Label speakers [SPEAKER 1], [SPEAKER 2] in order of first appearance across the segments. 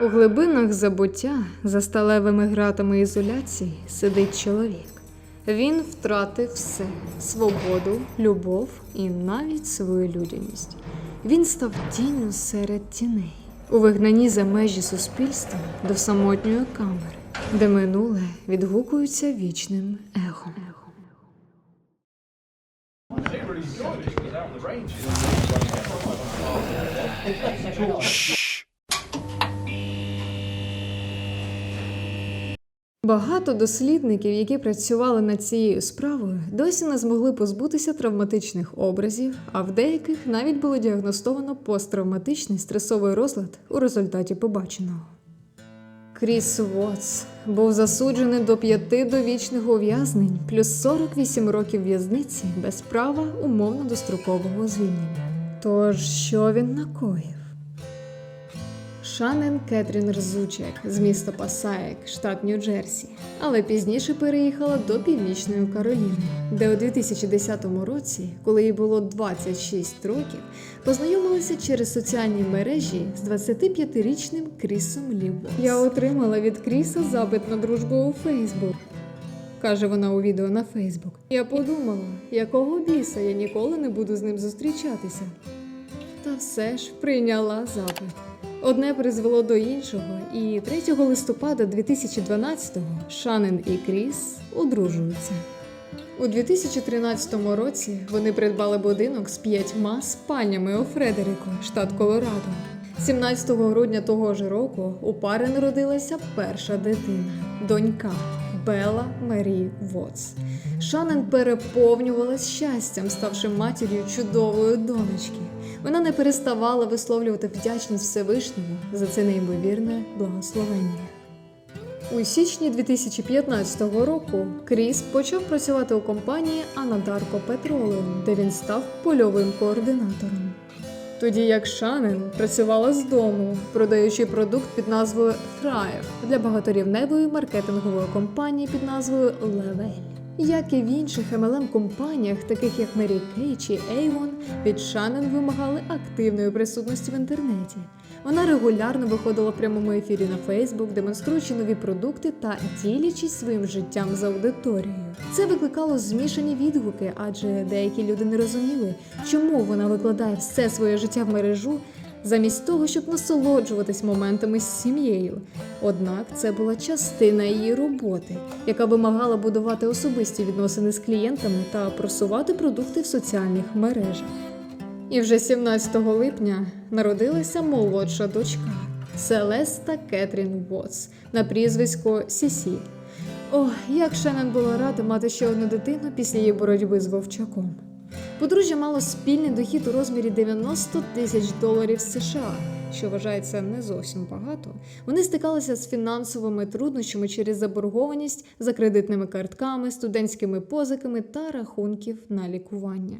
[SPEAKER 1] У глибинах забуття за сталевими гратами ізоляції сидить чоловік. Він втратив все свободу, любов і навіть свою людяність. Він став тінню серед тіней, у вигнанні за межі суспільства до самотньої камери, де минуле відгукується вічним ехом. Багато дослідників, які працювали над цією справою, досі не змогли позбутися травматичних образів, а в деяких навіть було діагностовано посттравматичний стресовий розлад у результаті побаченого. Кріс Вотс був засуджений до п'яти довічних ув'язнень плюс 48 років в'язниці без права умовно дострокового звільнення. Тож, що він накоїв? Шанен Кетрін Рзучек з міста Пасаєк, штат Нью-Джерсі, але пізніше переїхала до Північної Кароліни, де у 2010 році, коли їй було 26 років, познайомилася через соціальні мережі з 25-річним Крісом Лівос. Я отримала від Кріса запит на дружбу у Фейсбук. Каже вона у відео на Фейсбук. Я подумала, якого біса я ніколи не буду з ним зустрічатися. Та все ж прийняла запит. Одне призвело до іншого, і 3 листопада 2012-го Шанен і Кріс одружуються. У 2013 році вони придбали будинок з п'ятьма спальнями у Фредерико, штат Колорадо. 17 грудня того ж року у пари народилася перша дитина донька Бела Марі Вотс. Шанен переповнювалась щастям, ставши матір'ю чудової донечки. Вона не переставала висловлювати вдячність Всевишньому за це неймовірне благословення. У січні 2015 року Кріс почав працювати у компанії Анадарко Petroleum, де він став польовим координатором. Тоді як Шанен працювала з дому, продаючи продукт під назвою Thrive для багаторівневої маркетингової компанії під назвою Level. Як і в інших MLM компаніях, таких як Mary Kay чи Avon, від Шанен вимагали активної присутності в інтернеті. Вона регулярно виходила в прямому ефірі на Facebook, демонструючи нові продукти та ділячись своїм життям з аудиторією. Це викликало змішані відгуки, адже деякі люди не розуміли, чому вона викладає все своє життя в мережу. Замість того, щоб насолоджуватись моментами з сім'єю. Однак це була частина її роботи, яка вимагала будувати особисті відносини з клієнтами та просувати продукти в соціальних мережах. І вже 17 липня народилася молодша дочка Селеста Кетрін Вотс на прізвисько Сісі. Ох, як Шеннон була рада мати ще одну дитину після її боротьби з вовчаком. Подружжя мало спільний дохід у розмірі 90 тисяч доларів США, що вважається не зовсім багато. Вони стикалися з фінансовими труднощами через заборгованість за кредитними картками, студентськими позиками та рахунків на лікування.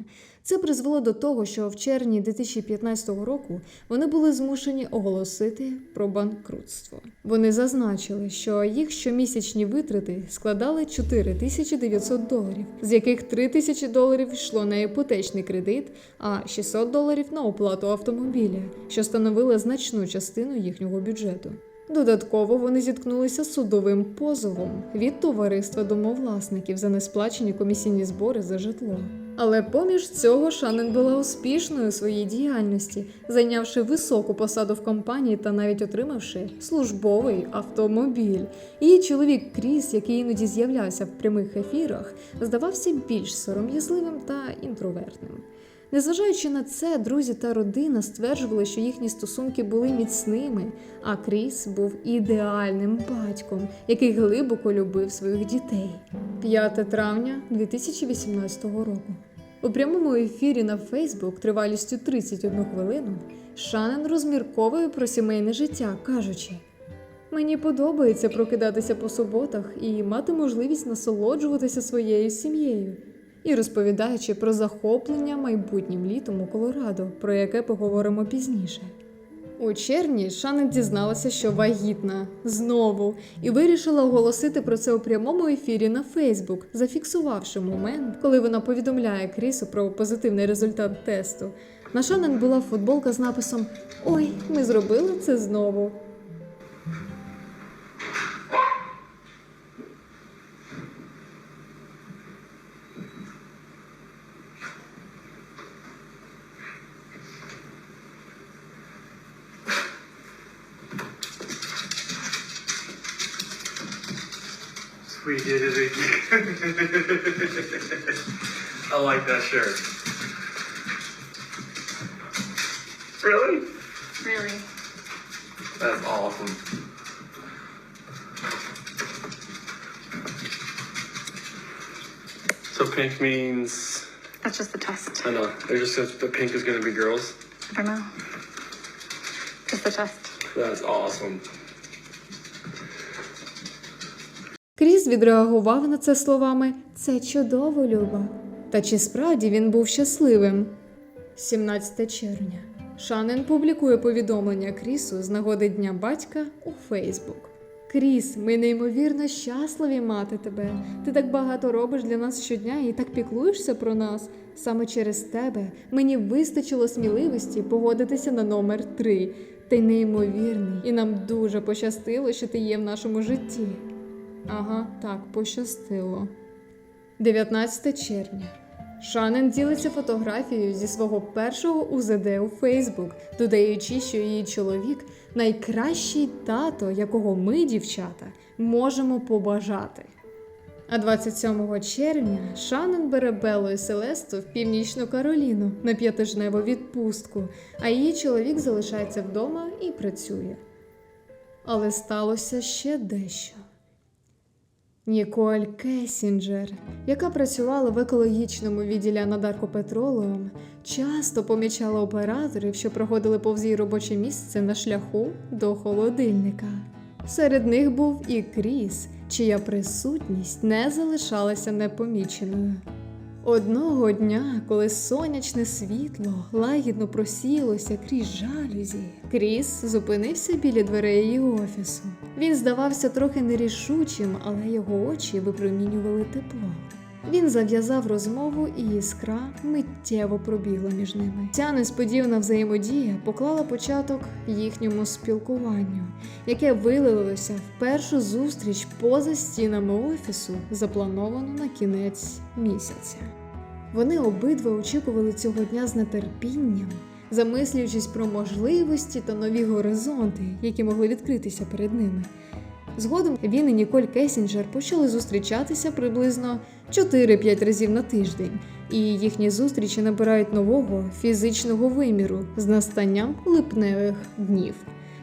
[SPEAKER 1] Це призвело до того, що в червні 2015 року вони були змушені оголосити про банкрутство. Вони зазначили, що їх щомісячні витрати складали 4900 доларів, з яких 3000 доларів йшло на іпотечний кредит, а 600 доларів на оплату автомобіля, що значну частину їхнього бюджету. Додатково вони зіткнулися з судовим позовом від товариства домовласників за несплачені комісійні збори за житло. Але поміж цього Шанен була успішною у своїй діяльності, зайнявши високу посаду в компанії та навіть отримавши службовий автомобіль. Її чоловік Кріс, який іноді з'являвся в прямих ефірах, здавався більш сором'язливим та інтровертним. Незважаючи на це, друзі та родина стверджували, що їхні стосунки були міцними, а Кріс був ідеальним батьком, який глибоко любив своїх дітей. 5 травня 2018 року. У прямому ефірі на Фейсбук тривалістю 31 хвилину Шанен розмірковує про сімейне життя, кажучи. Мені подобається прокидатися по суботах і мати можливість насолоджуватися своєю сім'єю. І розповідаючи про захоплення майбутнім літом у Колорадо, про яке поговоримо пізніше. У червні Шанет дізналася, що вагітна знову, і вирішила оголосити про це у прямому ефірі на Фейсбук, зафіксувавши момент, коли вона повідомляє Крісу про позитивний результат тесту. На Шанен була футболка з написом Ой, ми зробили це знову.
[SPEAKER 2] I like that shirt. Really?
[SPEAKER 3] Really?
[SPEAKER 2] That's awesome. So pink means
[SPEAKER 3] That's just the test.
[SPEAKER 2] I know. They're just says the pink is gonna be girls.
[SPEAKER 3] I don't know. Just the test.
[SPEAKER 2] That's awesome.
[SPEAKER 1] Відреагував на це словами Це чудово, Люба. Та чи справді він був щасливим? 17 червня. Шанен публікує повідомлення Крісу з нагоди Дня батька у Фейсбук. Кріс, ми неймовірно щасливі мати тебе. Ти так багато робиш для нас щодня і так піклуєшся про нас. Саме через тебе мені вистачило сміливості погодитися на номер 3. Ти неймовірний, і нам дуже пощастило, що ти є в нашому житті. Ага, так, пощастило. 19 червня. Шанен ділиться фотографією зі свого першого УЗД у Фейсбук, додаючи, що її чоловік найкращий тато, якого ми, дівчата, можемо побажати. А 27 червня Шанен бере Беллу і Селесту в північну Кароліну на п'ятижневу відпустку, а її чоловік залишається вдома і працює. Але сталося ще дещо. Ніколь Кесінджер, яка працювала в екологічному відділі Анадарко Петролеум, часто помічала операторів, що проходили повз її робоче місце на шляху до холодильника. Серед них був і Кріс, чия присутність не залишалася непоміченою. Одного дня, коли сонячне світло лагідно просілося крізь жалюзі, Кріс зупинився біля дверей її офісу. Він здавався трохи нерішучим, але його очі випромінювали тепло. Він зав'язав розмову, і іскра миттєво пробігла між ними. Ця несподівана взаємодія поклала початок їхньому спілкуванню, яке вилилося в першу зустріч поза стінами офісу, заплановану на кінець місяця. Вони обидва очікували цього дня з нетерпінням, замислюючись про можливості та нові горизонти, які могли відкритися перед ними. Згодом він і Ніколь Кесінджер почали зустрічатися приблизно 4-5 разів на тиждень, і їхні зустрічі набирають нового фізичного виміру з настанням липневих днів.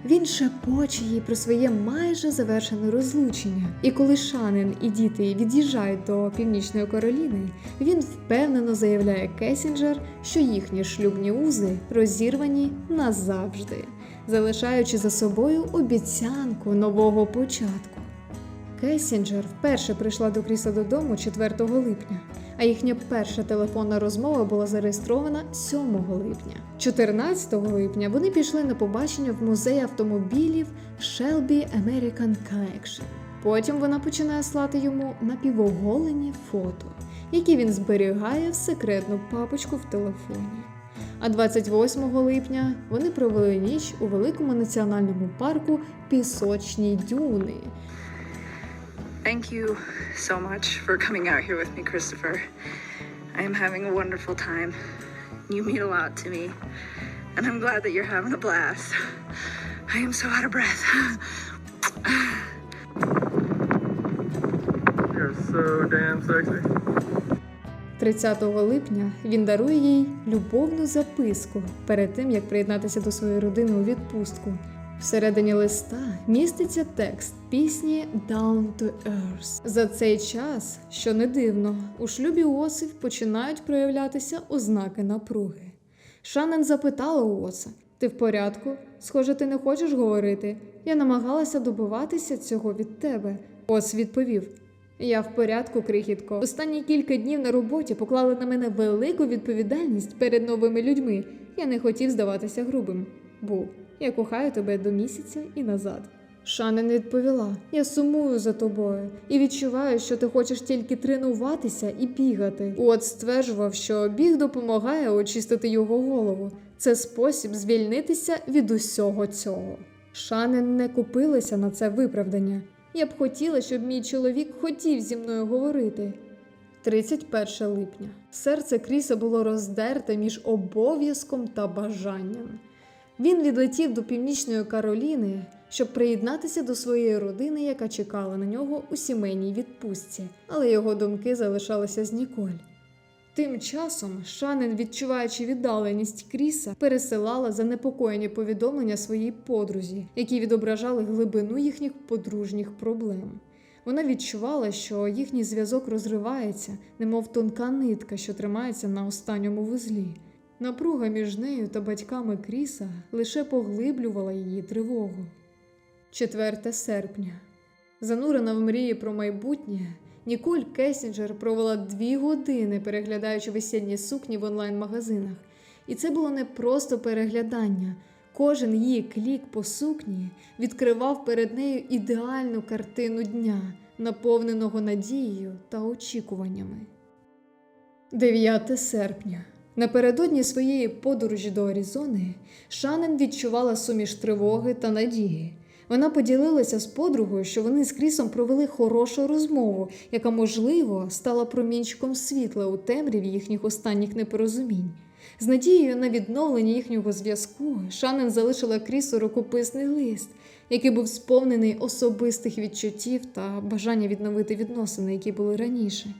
[SPEAKER 1] Він шепоче їй про своє майже завершене розлучення. І коли Шанин і діти від'їжджають до Північної Кароліни, він впевнено заявляє Кесінджер, що їхні шлюбні узи розірвані назавжди, залишаючи за собою обіцянку нового початку. Кесінджер вперше прийшла до Кріса додому 4 липня, а їхня перша телефонна розмова була зареєстрована 7 липня. 14 липня вони пішли на побачення в музеї автомобілів Shelby American Collection. Потім вона починає слати йому напівоголені фото, які він зберігає в секретну папочку в телефоні. А 28 липня вони провели ніч у великому національному парку Пісочні дюни,
[SPEAKER 3] Thank you so much for coming out here with me, Christopher. I am having a wonderful time. You mean a lot to me. And I'm glad that you're having a blast. I am so out of breath.
[SPEAKER 2] You're so damn sexy.
[SPEAKER 1] 30 липня він дарує їй любовну записку перед тим, як приєднатися до своєї родини у відпустку. Всередині листа міститься текст пісні Down to Earth. За цей час, що не дивно, у шлюбі Осиф починають проявлятися ознаки напруги. Шанен запитала у Оса: Ти в порядку? Схоже, ти не хочеш говорити. Я намагалася добиватися цього від тебе. Ос відповів: Я в порядку, крихітко. Останні кілька днів на роботі поклали на мене велику відповідальність перед новими людьми. Я не хотів здаватися грубим. Бу, я кохаю тебе до місяця і назад. Шанен відповіла: Я сумую за тобою і відчуваю, що ти хочеш тільки тренуватися і бігати. От стверджував, що біг допомагає очистити його голову. Це спосіб звільнитися від усього цього. Шанен не купилася на це виправдання. Я б хотіла, щоб мій чоловік хотів зі мною говорити. 31 липня. Серце Кріса було роздерте між обов'язком та бажанням. Він відлетів до Північної Кароліни, щоб приєднатися до своєї родини, яка чекала на нього у сімейній відпустці, але його думки залишалися з Ніколь. Тим часом Шанен, відчуваючи віддаленість Кріса, пересилала занепокоєні повідомлення своїй подрузі, які відображали глибину їхніх подружніх проблем. Вона відчувала, що їхній зв'язок розривається, немов тонка нитка, що тримається на останньому вузлі. Напруга між нею та батьками Кріса лише поглиблювала її тривогу. 4 серпня. Занурена в мрії про майбутнє, Ніколь Кесінджер провела дві години, переглядаючи весільні сукні в онлайн-магазинах. І це було не просто переглядання. Кожен її клік по сукні відкривав перед нею ідеальну картину дня, наповненого надією та очікуваннями. 9 серпня. Напередодні своєї подорожі до Аризони Шанен відчувала суміш тривоги та надії. Вона поділилася з подругою, що вони з Крісом провели хорошу розмову, яка, можливо, стала промінчиком світла у темряві їхніх останніх непорозумінь. З надією на відновлення їхнього зв'язку Шанен залишила Крісу рукописний лист, який був сповнений особистих відчуттів та бажання відновити відносини, які були раніше.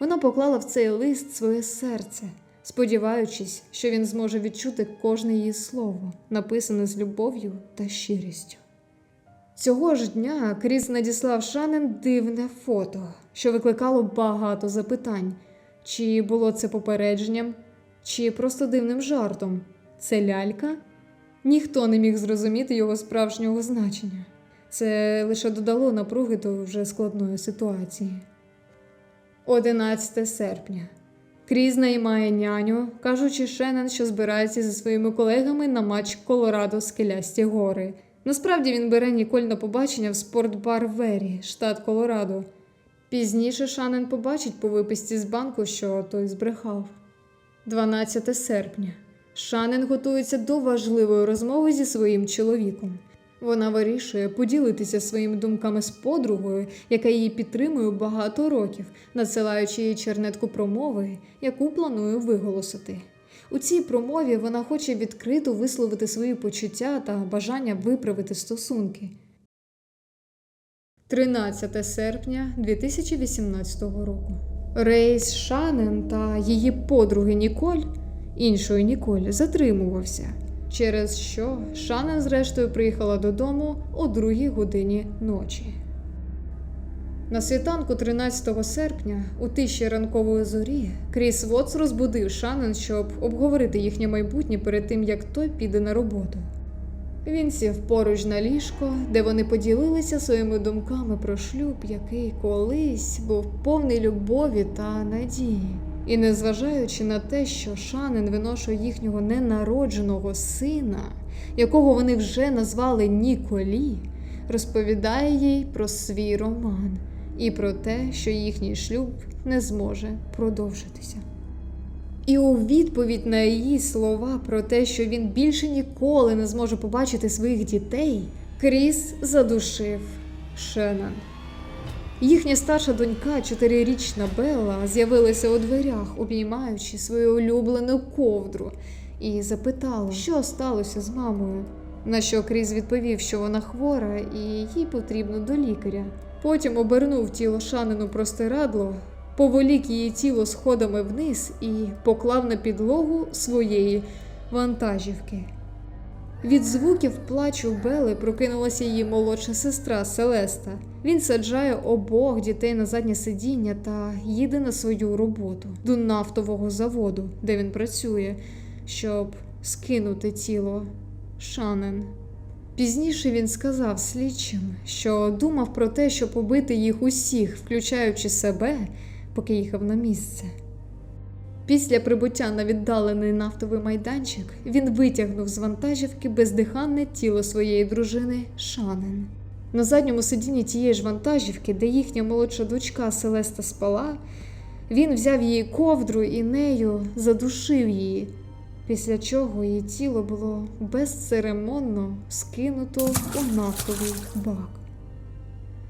[SPEAKER 1] Вона поклала в цей лист своє серце, сподіваючись, що він зможе відчути кожне її слово, написане з любов'ю та щирістю. Цього ж дня Кріс надіслав Шанен дивне фото, що викликало багато запитань: чи було це попередженням, чи просто дивним жартом. Це лялька? Ніхто не міг зрозуміти його справжнього значення. Це лише додало напруги до вже складної ситуації. 11 серпня. Кріз наймає няню, кажучи Шеннон, що збирається зі своїми колегами на матч Колорадо Скелясті гори. Насправді він бере Ніколь на побачення в спортбар Вері, штат Колорадо. Пізніше Шанен побачить по виписці з банку, що той збрехав. 12 серпня. Шанен готується до важливої розмови зі своїм чоловіком. Вона вирішує поділитися своїми думками з подругою, яка її підтримує багато років, надсилаючи їй чернетку промови, яку планує виголосити. У цій промові вона хоче відкрито висловити свої почуття та бажання виправити стосунки. 13 серпня 2018 року. Рейс Шанен та її подруги Ніколь, іншої Ніколь, затримувався, через що Шанен зрештою приїхала додому о другій годині ночі. На світанку 13 серпня, у тиші ранкової зорі, Кріс Вотс розбудив Шанен, щоб обговорити їхнє майбутнє перед тим, як той піде на роботу. Він сів поруч на ліжко, де вони поділилися своїми думками про шлюб, який колись був повний любові та надії. І незважаючи на те, що Шанен виношує їхнього ненародженого сина, якого вони вже назвали Ніколі, розповідає їй про свій роман і про те, що їхній шлюб не зможе продовжитися. І у відповідь на її слова про те, що він більше ніколи не зможе побачити своїх дітей, Кріс задушив Шеннон. Їхня старша донька, чотирирічна Белла, з'явилася у дверях, обіймаючи свою улюблену ковдру, і запитала, що сталося з мамою. На що Кріс відповів, що вона хвора і їй потрібно до лікаря. Потім обернув тіло Шанину простирадло, поволік її тіло сходами вниз і поклав на підлогу своєї вантажівки. Від звуків плачу Бели прокинулася її молодша сестра Селеста. Він саджає обох дітей на заднє сидіння та їде на свою роботу до нафтового заводу, де він працює, щоб скинути тіло Шанен. Пізніше він сказав слідчим, що думав про те, щоб побити їх усіх, включаючи себе, поки їхав на місце. Після прибуття на віддалений нафтовий майданчик він витягнув з вантажівки бездиханне тіло своєї дружини Шанен. На задньому сидінні тієї ж вантажівки, де їхня молодша дочка Селеста спала, він взяв її ковдру і нею задушив її, після чого її тіло було безцеремонно скинуто у нафтовий бак.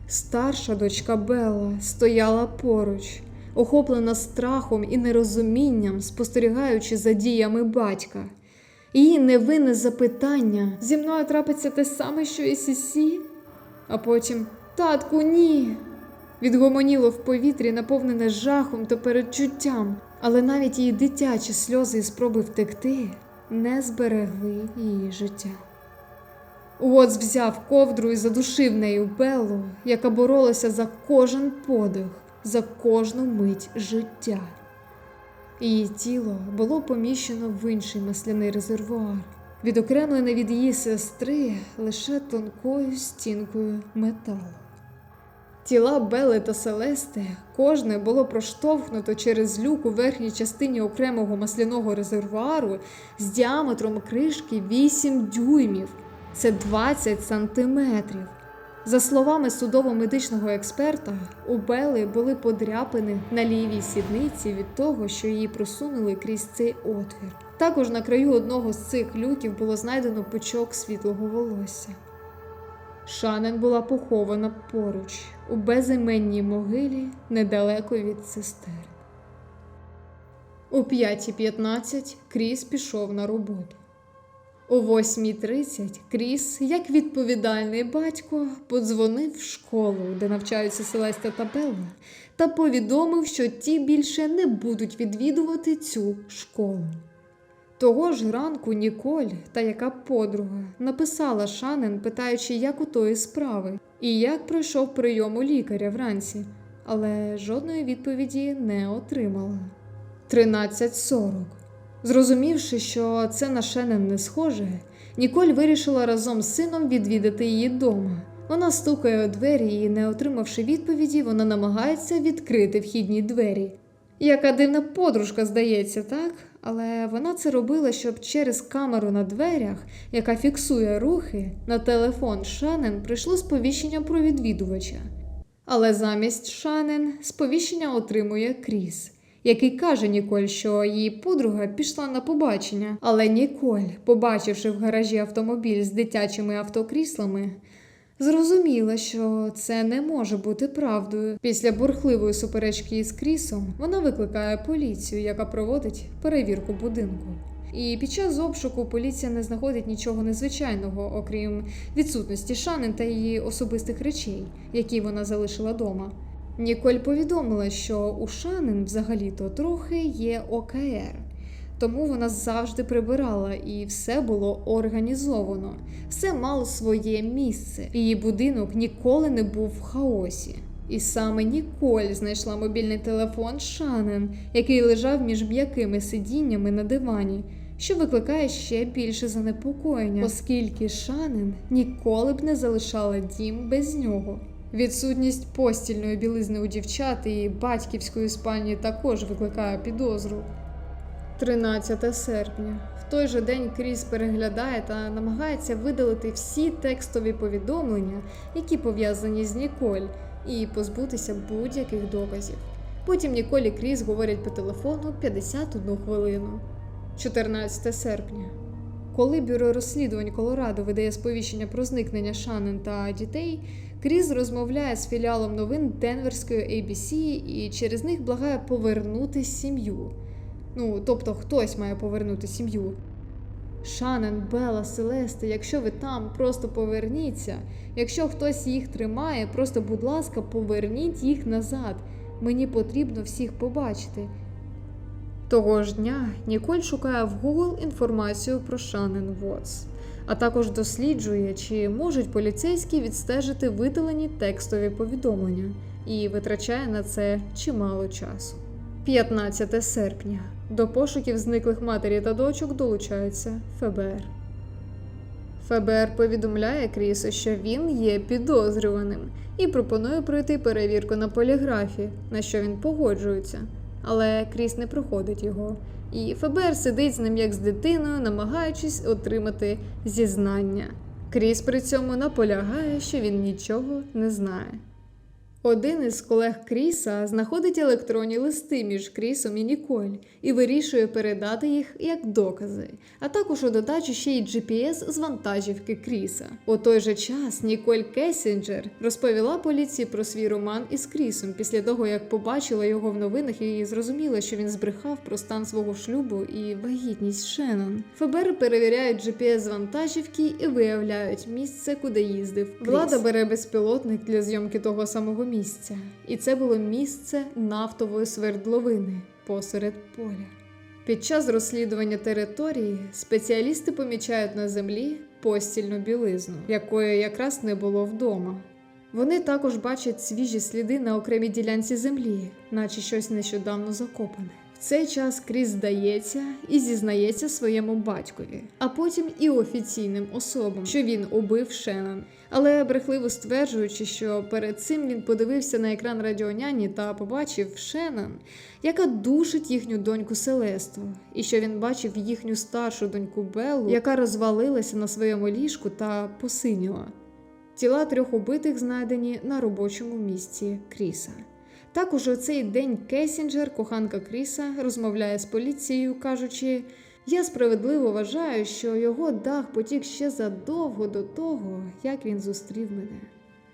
[SPEAKER 1] Старша дочка Белла стояла поруч, охоплена страхом і нерозумінням, спостерігаючи за діями батька. Її невинне запитання зі мною трапиться те саме, що і Сісі? А потім татку, ні. Відгомоніло в повітрі, наповнене жахом та передчуттям, але навіть її дитячі сльози і спроби втекти не зберегли її життя. Уотс взяв ковдру і задушив нею Беллу, яка боролася за кожен подих, за кожну мить життя. Її тіло було поміщено в інший масляний резервуар, відокремлене від її сестри лише тонкою стінкою металу. Тіла Бели та Селести кожне було проштовхнуто через люк у верхній частині окремого масляного резервуару з діаметром кришки 8 дюймів. Це 20 сантиметрів. За словами судово-медичного експерта, у Бели були подряпини на лівій сідниці від того, що її просунули крізь цей отвір. Також на краю одного з цих люків було знайдено пучок світлого волосся. Шанен була похована поруч, у безіменній могилі недалеко від сестер. У 5.15 Кріс пішов на роботу. О 8.30 Кріс, як відповідальний батько, подзвонив в школу, де навчаються Селестя та Белла, та повідомив, що ті більше не будуть відвідувати цю школу. Того ж ранку Ніколь, та яка подруга, написала Шанен, питаючи, як у тої справи, і як пройшов прийом у лікаря вранці, але жодної відповіді не отримала. 13.40. Зрозумівши, що це на Шенен не схоже, Ніколь вирішила разом з сином відвідати її дома. Вона стукає у двері і, не отримавши відповіді, вона намагається відкрити вхідні двері. Яка дивна подружка, здається, так? Але вона це робила, щоб через камеру на дверях, яка фіксує рухи, на телефон Шанен прийшло сповіщення про відвідувача. Але замість Шанен сповіщення отримує Кріс, який каже Ніколь, що її подруга пішла на побачення. Але Ніколь, побачивши в гаражі автомобіль з дитячими автокріслами, зрозуміла, що це не може бути правдою. Після бурхливої суперечки із Крісом вона викликає поліцію, яка проводить перевірку будинку. І під час обшуку поліція не знаходить нічого незвичайного, окрім відсутності Шанен та її особистих речей, які вона залишила дома. Ніколь повідомила, що у Шанен взагалі-то трохи є ОКР, тому вона завжди прибирала і все було організовано, все мало своє місце. Її будинок ніколи не був в хаосі. І саме Ніколь знайшла мобільний телефон Шанен, який лежав між м'якими сидіннями на дивані, що викликає ще більше занепокоєння, оскільки Шанен ніколи б не залишала дім без нього. Відсутність постільної білизни у дівчат і батьківської спальні також викликає підозру. 13 серпня. В той же день Кріс переглядає та намагається видалити всі текстові повідомлення, які пов'язані з Ніколь, і позбутися будь-яких доказів. Потім Ніколь і Кріс говорять по телефону 51 хвилину. 14 серпня. Коли бюро розслідувань Колорадо видає сповіщення про зникнення Шанен та дітей, Кріс розмовляє з філіалом новин Денверської ABC і через них благає повернути сім'ю. Ну, тобто хтось має повернути сім'ю. Шанен, Бела, Селесте, якщо ви там, просто поверніться. Якщо хтось їх тримає, просто, будь ласка, поверніть їх назад. Мені потрібно всіх побачити. Того ж дня Ніколь шукає в Google інформацію про Шанен Вотс, а також досліджує, чи можуть поліцейські відстежити видалені текстові повідомлення, і витрачає на це чимало часу. 15 серпня. До пошуків зниклих матері та дочок долучається ФБР. ФБР повідомляє Крісу, що він є підозрюваним і пропонує пройти перевірку на поліграфі, на що він погоджується. Але Кріс не проходить його. І ФБР сидить з ним як з дитиною, намагаючись отримати зізнання. Кріс при цьому наполягає, що він нічого не знає. Один із колег Кріса знаходить електронні листи між Крісом і Ніколь і вирішує передати їх як докази, а також у додачу ще й GPS з вантажівки Кріса. У той же час Ніколь Кесінджер розповіла поліції про свій роман із Крісом після того, як побачила його в новинах і зрозуміла, що він збрехав про стан свого шлюбу і вагітність Шеннон. ФБР перевіряють GPS вантажівки і виявляють місце, куди їздив. Кріс. Влада бере безпілотник для зйомки того самого місця, і це було місце нафтової свердловини посеред поля. Під час розслідування території спеціалісти помічають на землі постільну білизну, якої якраз не було вдома. Вони також бачать свіжі сліди на окремій ділянці землі, наче щось нещодавно закопане. В цей час Кріс здається і зізнається своєму батькові, а потім і офіційним особам, що він убив Шеннон. Але брехливо стверджуючи, що перед цим він подивився на екран радіоняні та побачив Шеннон, яка душить їхню доньку Селесту, і що він бачив їхню старшу доньку Беллу, яка розвалилася на своєму ліжку та посиніла. Тіла трьох убитих знайдені на робочому місці Кріса. Також у цей день Кесінджер, коханка Кріса, розмовляє з поліцією, кажучи: Я справедливо вважаю, що його дах потік ще задовго до того, як він зустрів мене.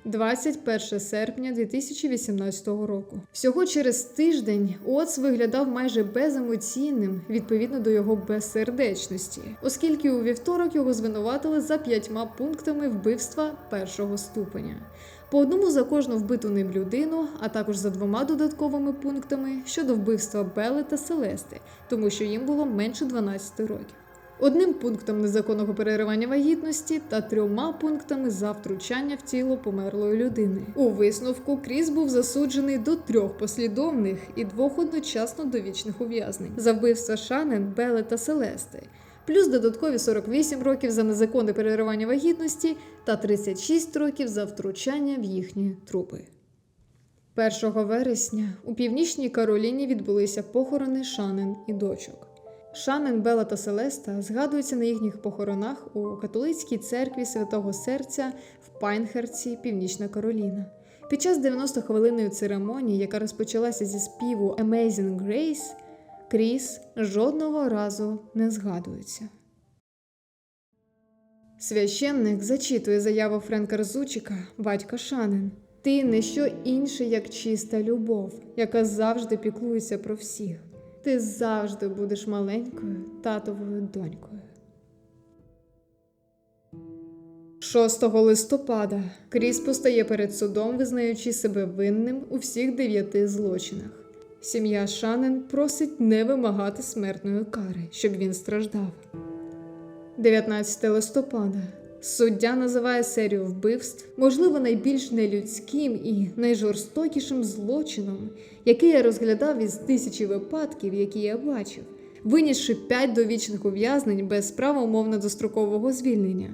[SPEAKER 1] 21 серпня 2018 року. Всього через тиждень Оц виглядав майже беземоційним відповідно до його безсердечності, оскільки у вівторок його звинуватили за п'ятьма пунктами вбивства першого ступеня. По одному за кожну вбиту ним людину, а також за двома додатковими пунктами щодо вбивства Бели та Селести, тому що їм було менше 12 років. Одним пунктом незаконного переривання вагітності та трьома пунктами за втручання в тіло померлої людини. У висновку Кріс був засуджений до трьох послідовних і двох одночасно довічних ув'язнень за вбивства Шанен, Бели та Селести, плюс додаткові 48 років за незаконне переривання вагітності та 36 років за втручання в їхні трупи. 1 вересня у північній Кароліні відбулися похорони Шанен і дочок. Шанен, Бела та Селеста згадуються на їхніх похоронах у католицькій церкві Святого Серця в Пайнхерці, Північна Кароліна. Під час 90-хвилинної церемонії, яка розпочалася зі співу Amazing Grace, Кріс жодного разу не згадується. Священник зачитує заяву Френка Рзучика, батька Шанен. Ти не що інше, як чиста любов, яка завжди піклується про всіх. Ти завжди будеш маленькою татовою донькою. 6 листопада Кріс постає перед судом, визнаючи себе винним у всіх дев'яти злочинах. Сім'я Шанен просить не вимагати смертної кари, щоб він страждав. 19 листопада суддя називає серію вбивств, можливо, найбільш нелюдським і найжорстокішим злочином, який я розглядав із тисячі випадків, які я бачив, винісши 5 довічних ув'язнень без права умовно дострокового звільнення,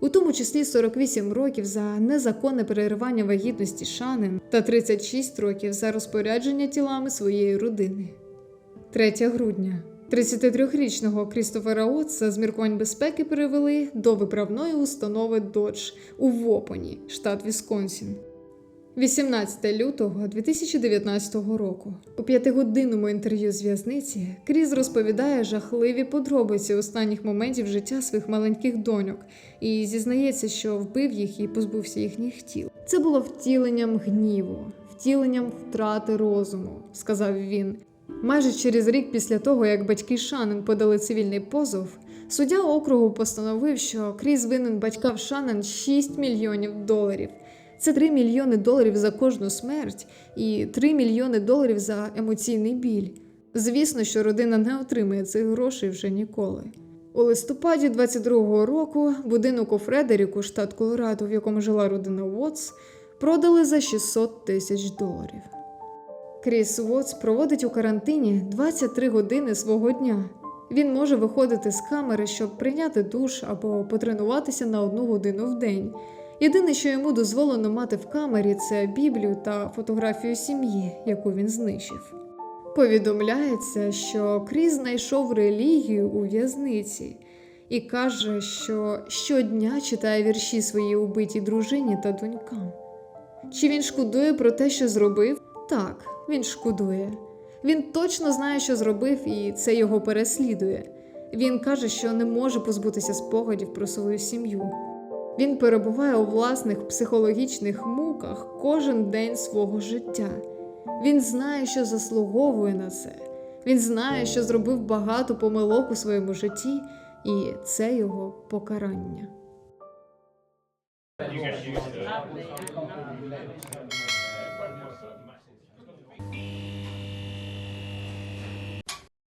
[SPEAKER 1] у тому числі 48 років за незаконне переривання вагітності Шанен та 36 років за розпорядження тілами своєї родини. 3 грудня 33-річного Крістофера Отса з міркувань безпеки перевели до виправної установи Додж у Вопоні, штат Вісконсін. 18 лютого 2019 року. У п'ятигодинному інтерв'ю з в'язниці Кріз розповідає жахливі подробиці останніх моментів життя своїх маленьких доньок і зізнається, що вбив їх і позбувся їхніх тіл. Це було втіленням гніву, втіленням втрати розуму, сказав він. Майже через рік після того, як батьки Шанен подали цивільний позов, суддя округу постановив, що Кріс винен батькам Шанен 6 мільйонів доларів. Це 3 мільйони доларів за кожну смерть і 3 мільйони доларів за емоційний біль. Звісно, що родина не отримає цих грошей вже ніколи. У листопаді 22-го року будинок у Фредеріку, штат Колорадо, в якому жила родина Уотс, продали за 600 тисяч доларів. Кріс Уотс проводить у карантині 23 години свого дня. Він може виходити з камери, щоб прийняти душ або потренуватися на одну годину в день. Єдине, що йому дозволено мати в камері, це Біблію та фотографію сім'ї, яку він знищив. Повідомляється, що Кріс знайшов релігію у в'язниці і каже, що щодня читає вірші своїй убитій дружині та донькам. Чи він шкодує про те, що зробив? Так, він шкодує. Він точно знає, що зробив, і це його переслідує. Він каже, що не може позбутися спогадів про свою сім'ю. Він перебуває у власних психологічних муках кожен день свого життя. Він знає, що заслуговує на це. Він знає, що зробив багато помилок у своєму житті, і це його покарання.